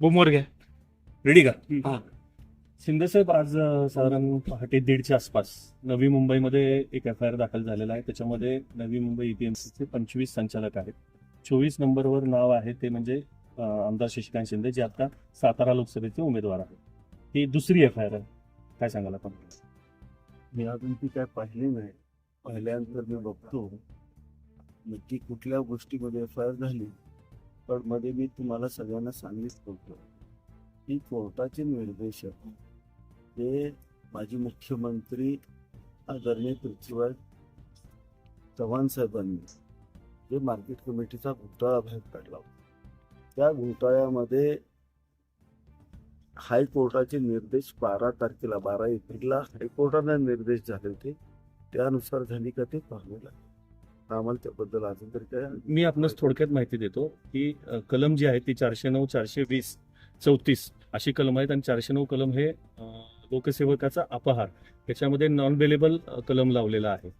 बोमवर घ्या. रेडी का? हा. शिंदेसाहेब आज अ, साधारण पहाटे दीडच्या आसपास नवी मुंबईमध्ये एक एफ आय आर दाखल झालेला आहे. त्याच्यामध्ये नवी मुंबई ईपीएमसीचे पंचवीस संचालक आहेत. चोवीस नंबरवर नाव आहे ते म्हणजे आमदार शशिकांत शिंदे जे आता सातारा लोकसभेचे उमेदवार आहेत. ही दुसरी एफ आय आर आहे. काय सांगाल आपण? मी अजून ती काय पाहिली नाही. पाहिल्यानंतर मी बघतो. नक्की कुठल्या गोष्टीमध्ये एफ आय आर झाली. पण मध्ये मी तुम्हाला सगळ्यांना सांगितलं होतं की कोर्टाचे निर्देशक हे माजी मुख्यमंत्री आदरणीय पृथ्वीराज चव्हाण साहेबांनी जे मार्केट कमिटीचा घोटाळा बाहेर काढला होता. त्या घोटाळ्यामध्ये हायकोर्टाचे निर्देश बारा तारखेला बारा एप्रिलला हायकोर्टाने निर्देश झाले होते त्यानुसार झाली का ते पाहावे लागेल आम्हाला त्याबद्दल अजून तरी काय मी आपणास थोडक्यात माहिती देतो की कलम जी आहे ती चारशे नऊ चारशे वीस चौतीस अशी कलम आहेत आणि चारशे नऊ कलम हे लोकसेवकाचा अपहार. याच्यामध्ये नॉन बेलेबल कलम लावलेला आहे.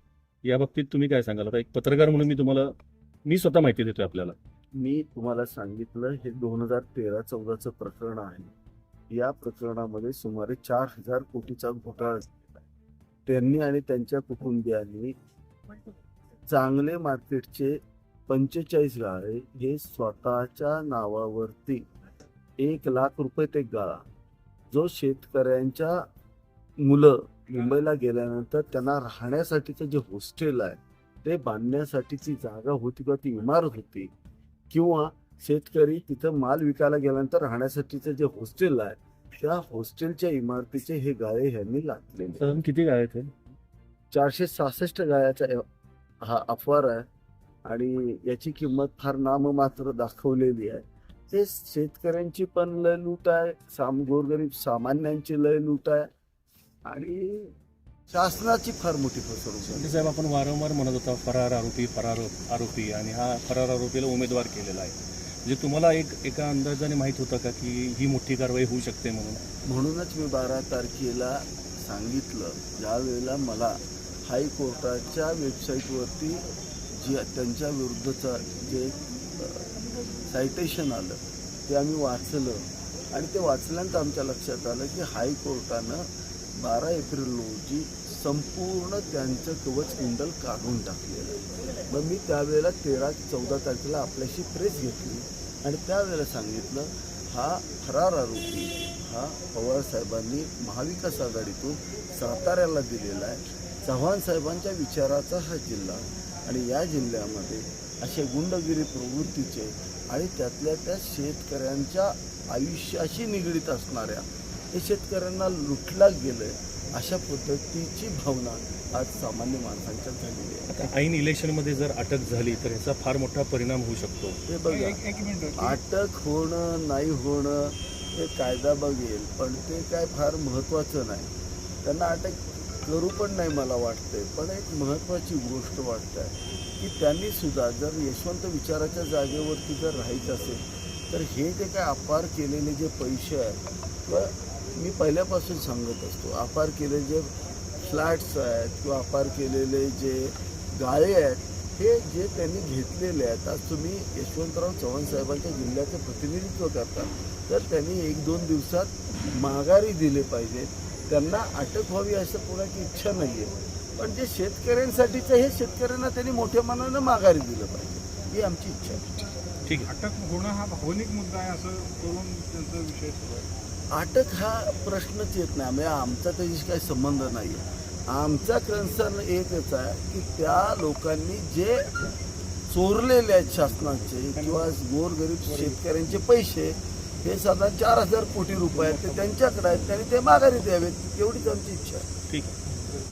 या बाबतीत तुम्ही काय सांगाल? आता एक पत्रकार म्हणून मी तुम्हाला मी स्वतः माहिती देतोय आपल्याला. मी तुम्हाला सांगितलं हे दोन हजार तेरा चौदाचं प्रकरण आहे. या प्रकरणामध्ये सुमारे चार हजार कोटीचा घोटाळा. त्यांनी आणि त्यांच्या कुटुंबियांनी चांगले मार्केटचे पंचेचाळीस गाळे हे स्वतःच्या नावावरती एक लाख रुपये ते गाळा जो शेतकऱ्यांच्या मुलं मुंबईला गेल्यानंतर त्यांना राहण्यासाठीचं जे हॉस्टेल आहे ते बांधण्यासाठीची जागा होती किंवा ती इमारत होती किंवा शेतकरी तिथं माल विकायला गेल्यानंतर राहण्यासाठीचं जे हॉस्टेल आहे त्या हॉस्टेलच्या इमारतीचे हे गाळे ह्यांनी साधारण किती हे? चारशे सहासष्ट गाळ्याचा हा अफवार आहे. आणि याची किंमत फार नाममात्र दाखवलेली आहे. ते शेतकऱ्यांची पण लय लूट आहे. साम गोरगरीब सामान्यांची लय लूट आहे. आणि शासनाची फार मोठी फसवणूक साहेब आपण वारंवार म्हणत होता फरार आरोपी फरार आरोपी. आणि हा फरार आरोपीला उमेदवार केलेला आहे. म्हणजे तुम्हाला एक एका अंदाजाने माहीत होतं का की ही मोठी कारवाई होऊ शकते म्हणून? म्हणूनच मी बारा तारखेला सांगितलं. ज्या वेळेला मला हायकोर्टाच्या वेबसाईटवरती जी त्यांच्या विरुद्धचं जे सायटेशन आलं ते आम्ही वाचलं. आणि ते वाचल्यानंतर आमच्या लक्षात आलं की हायकोर्टानं बारा एप्रिल रोजी संपूर्ण त्यांचं कवच किंडल काढून टाकलेलं मग मी त्यावेळेला तेरा चौदा तारखेला आपल्याशी प्रेस घेतली आणि त्यावेळेला सांगितलं हा फरार आरोपी हा पवार साहेबांनी महाविकास आघाडीतून साताऱ्याला दिलेला आहे. चव्हाण साहेबांच्या विचाराचा हा जिल्हा. आणि या जिल्ह्यामध्ये असे गुंडगिरी प्रवृत्तीचे आणि त्यातल्या त्या शेतकऱ्यांच्या आयुष्याशी निगडीत असणाऱ्या हे शेतकऱ्यांना लुटला गेलंय अशा पद्धतीची भावना आज सामान्य माणसांच्या झालेली आहे. आता ऐन इलेक्शनमध्ये जर अटक झाली तर ह्याचा फार मोठा परिणाम होऊ शकतो. हे बघा अटक होणं नाही होणं हे कायदा बघेल पण ते काय फार महत्त्वाचं नाही. त्यांना अटक करू पण नाही मला वाटतंय. पण एक महत्त्वाची गोष्ट वाटत आहे की त्यांनी सुद्धा जर यशवंत विचाराच्या जागेवरती जर राहायचं असेल तर हे जे काय अपार केलेले जे पैसे आहेत किंवा मी पहिल्यापासून सांगत असतो अपार केलेले जे फ्लॅट्स आहेत किंवा अपार केलेले जे गाळे आहेत हे जे त्यांनी घेतलेले आहेत आज तुम्ही यशवंतराव चव्हाण साहेबांच्या जिल्ह्याचं प्रतिनिधित्व करता तर त्यांनी एक दोन दिवसात माघारी दिले पाहिजेत. त्यांना अटक व्हावी असं कोणाची इच्छा नाही आहे पण जे शेतकऱ्यांसाठीचं हे शेतकऱ्यांना त्यांनी मोठ्या मनानं माघारी दिलं पाहिजे. ही आमची इच्छा आहे. ठीक आहे. अटक होणं हा भावनिक मुद्दा आहे असं करून त्यांचा विषय अटक हा प्रश्नच येत नाही. म्हणजे आमचा त्याच्याशी काही संबंध नाही आहे आमचा कन्सर्न एकच आहे की त्या लोकांनी जे चोरलेले आहेत शासनाचे किंवा गोरगरीब शेतकऱ्यांचे पैसे हे साधारण चार हजार कोटी रुपये आहेत ते त्यांच्याकडे आहेत त्यांनी ते माघारी द्यावेत एवढीच आमची इच्छा आहे. ठीक आहे.